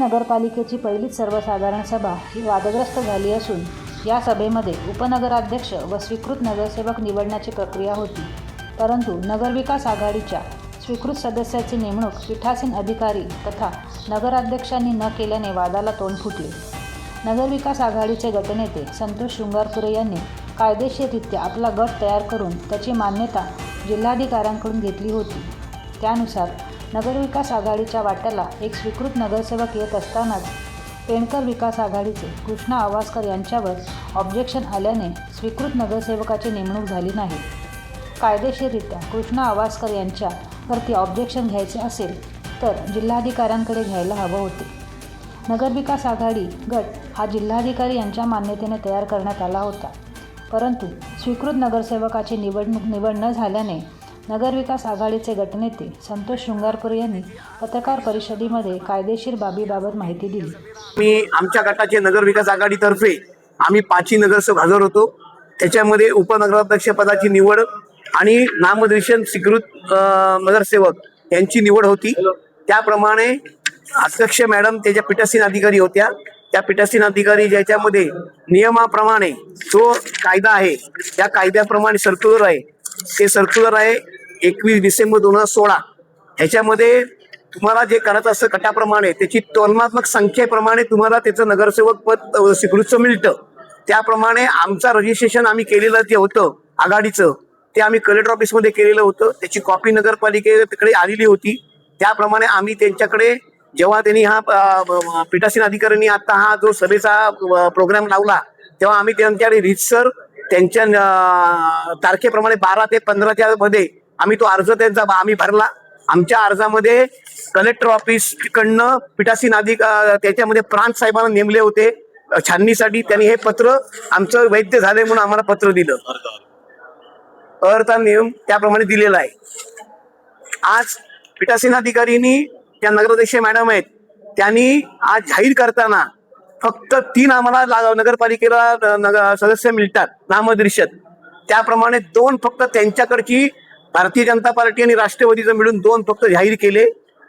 नगरपालिकेची पहिलीच सर्वसाधारण सभा ही वादग्रस्त झाली असून या सभेमध्ये उपनगराध्यक्ष व स्वीकृत नगरसेवक निवडण्याची प्रक्रिया होती. परंतु नगरविकास आघाडीच्या स्वीकृत सदस्याची नेमणूक पीठासीन अधिकारी तथा नगराध्यक्षांनी न केल्याने वादाला तोंड फुटले. नगरविकास आघाडीचे गटनेते संतोष शृंगारपुरे यांनी कायदेशीररित्या आपला गट तयार करून त्याची मान्यता जिल्हाधिकाऱ्यांकडून घेतली होती. त्यानुसार नगरविकास आघाडीच्या वाट्याला एक स्वीकृत नगरसेवक येत असतानाच पेणकर विकास आघाडीचे कृष्णा आवासकर यांच्यावर ऑब्जेक्शन आल्याने स्वीकृत नगरसेवकाची नेमणूक झाली नाही. कायदेशीररित्या कृष्णा आवासकर यांच्यावरती ऑब्जेक्शन घ्यायचे असेल तर जिल्हाधिकाऱ्यांकडे घ्यायला हवं होते. नगरविकास आघाडी गट हा जिल्हाधिकारी यांच्या मान्यतेने तयार करण्यात आला होता. परंतु स्वीकृत नगरसेवकाची निवडणूक निवड न झाल्याने नगरविकास आघाडीचे गटनेते संतोष शृंगारपुरे यांनी पत्रकार परिषदेमध्ये कायदेशीर बाबीबाबत माहिती दिली. मी आमच्या गटाचे नगर विकास आघाडीतर्फे आम्ही पाचही नगरसेवक हजर होतो. त्याच्यामध्ये उपनगराध्यक्ष पदाची निवड आणि नामनिर्देशन स्वीकृत नगरसेवक यांची निवड होती. त्याप्रमाणे अध्यक्ष मॅडम त्याच्या पीठासीन अधिकारी होत्या. त्या पीठासीन अधिकारी ज्याच्यामध्ये नियमाप्रमाणे जो कायदा आहे त्या कायद्याप्रमाणे सर्क्युलर आहे. ते सर्क्युलर आहे. एकवीस डिसेंबर दोन हजार सोळा. ह्याच्यामध्ये तुम्हाला जे करायचं असतं गटाप्रमाणे त्याची तुलनात्मक संख्येप्रमाणे तुम्हाला त्याचं नगरसेवक पद स्वीकृतचं मिळतं. त्याप्रमाणे आमचं रजिस्ट्रेशन आम्ही केलेलं जे होतं आघाडीचं ते आम्ही कलेक्टर ऑफिसमध्ये केलेलं होतं. त्याची कॉपी नगरपालिकेकडे आलेली होती. त्याप्रमाणे आम्ही त्यांच्याकडे जेव्हा त्यांनी हा पीठासीन अधिकाऱ्यांनी आता हा जो सभेचा प्रोग्राम लावला तेव्हा आम्ही त्यांच्याकडे रितसर त्यांच्या तारखेप्रमाणे बारा ते पंधराच्या मध्ये आम्ही तो अर्ज त्यांचा आम्ही भरला. आमच्या अर्जामध्ये कलेक्टर ऑफिस कडनं अधिक त्याच्यामध्ये प्रांत साहेबांना नेमले होते. छाननीसाठी त्यांनी हे पत्र आमचं वैद्य झालंय म्हणून आम्हाला पत्र दिलं. अर्थ नियम त्याप्रमाणे दिलेला आहे. आज पिठासीन अधिकारीनी त्या नगराध्यक्ष मॅडम आहेत त्यांनी आज जाहीर करताना फक्त तीन आम्हाला नगरपालिकेला सदस्य मिळतात नामदृश्यत त्याप्रमाणे दोन फक्त त्यांच्याकडची भारतीय जनता पार्टी आणि राष्ट्रवादीचं मिळून दोन फक्त जाहीर केले.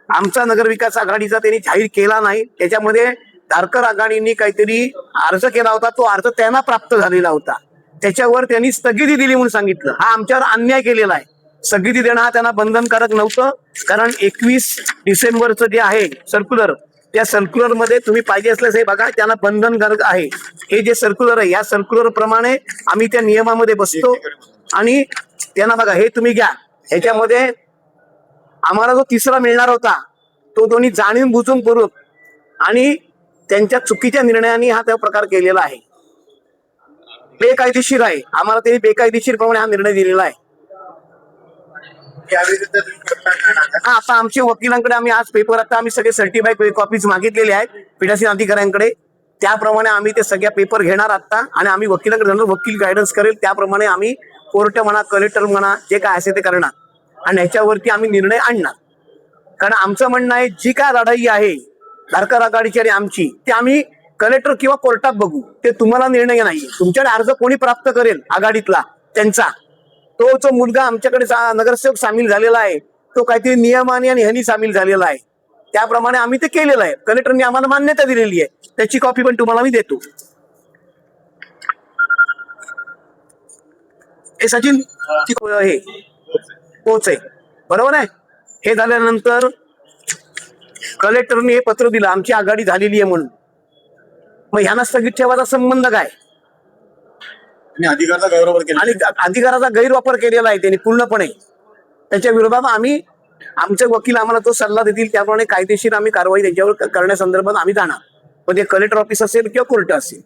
आमचा नगरविकास आघाडीचा त्यांनी जाहीर केला नाही. त्याच्यामध्ये धारकर आघाडींनी काहीतरी अर्ज केला होता. तो अर्ज त्यांना प्राप्त झालेला होता. त्याच्यावर त्यांनी स्थगिती दिली म्हणून सांगितलं. हा आमच्यावर अन्याय केलेला आहे. स्थगिती देणं हा त्यांना बंधनकारक नव्हतं. कारण एकवीस डिसेंबरचं जे आहे सर्क्युलर त्या सर्क्युलरमध्ये तुम्ही पाहिजे असल्यास हे बघा त्यांना बंधनकारक आहे. हे जे सर्क्युलर आहे या सर्क्युलर प्रमाणे आम्ही त्या नियमामध्ये बसतो. आणि त्यांना बघा हे तुम्ही घ्या. ह्याच्यामध्ये आम्हाला जो तिसरा मिळणार होता तो दोन्ही जाणीव बुजून करून आणि त्यांच्या चुकीच्या निर्णयाने हा त्या प्रकार केलेला आहे. बेकायदेशीर आहे. आम्हाला ते बेकायदेशीर प्रमाणे हा निर्णय दिलेला आहे. हा आता आमच्या वकिलांकडे आम्ही आज पेपर आता आम्ही सगळे सर्टिफाईड कॉपीज मागितलेले आहेत पीठासीन अधिकाऱ्यांकडे. त्याप्रमाणे आम्ही ते सगळ्या पेपर घेणार आता आणि आम्ही वकिलांकडे जाणार वकील गायडन्स करेल त्याप्रमाणे आम्ही कोर्ट म्हणा कलेक्टर म्हणा जे काय असेल ते करणार. आणि ह्याच्यावरती आम्ही निर्णय आणणार. कारण आमचं म्हणणं आहे जी काय लढाई आहे धारकर आघाडीची आणि आमची ते आम्ही कलेक्टर किंवा कोर्टात बघू. ते तुम्हाला निर्णय नाही तुमच्याकडे अर्ज कोणी प्राप्त करेल आघाडीतला त्यांचा? तो जो मुलगा आमच्याकडे नगरसेवक सामील झालेला आहे तो काहीतरी नियमाने आणि ह्यानी सामील झालेला आहे. त्याप्रमाणे आम्ही ते केलेलं आहे. कलेक्टरने आम्हाला मान्यता दिलेली आहे. त्याची कॉपी पण तुम्हाला मी देतो. हे सचिन हे पोच आहे? बरोबर आहे? हे झाल्यानंतर कलेक्टरने हे पत्र दिलं आमची आघाडी झालेली आहे म्हणून. मग ह्यांना स्थगित ठेवायचा संबंध काय? अधिकारचा गैरवापर केला आणि अधिकाराचा गैरवापर केलेला आहे त्यांनी पूर्णपणे. त्याच्या विरोधात आम्ही आमचे वकील आम्हाला तो सल्ला देतील त्याप्रमाणे कायदेशीर आम्ही कारवाई त्यांच्यावर करण्यासंदर्भात आम्ही जाणार. मग ते कलेक्टर ऑफिस असेल किंवा कोर्ट असेल.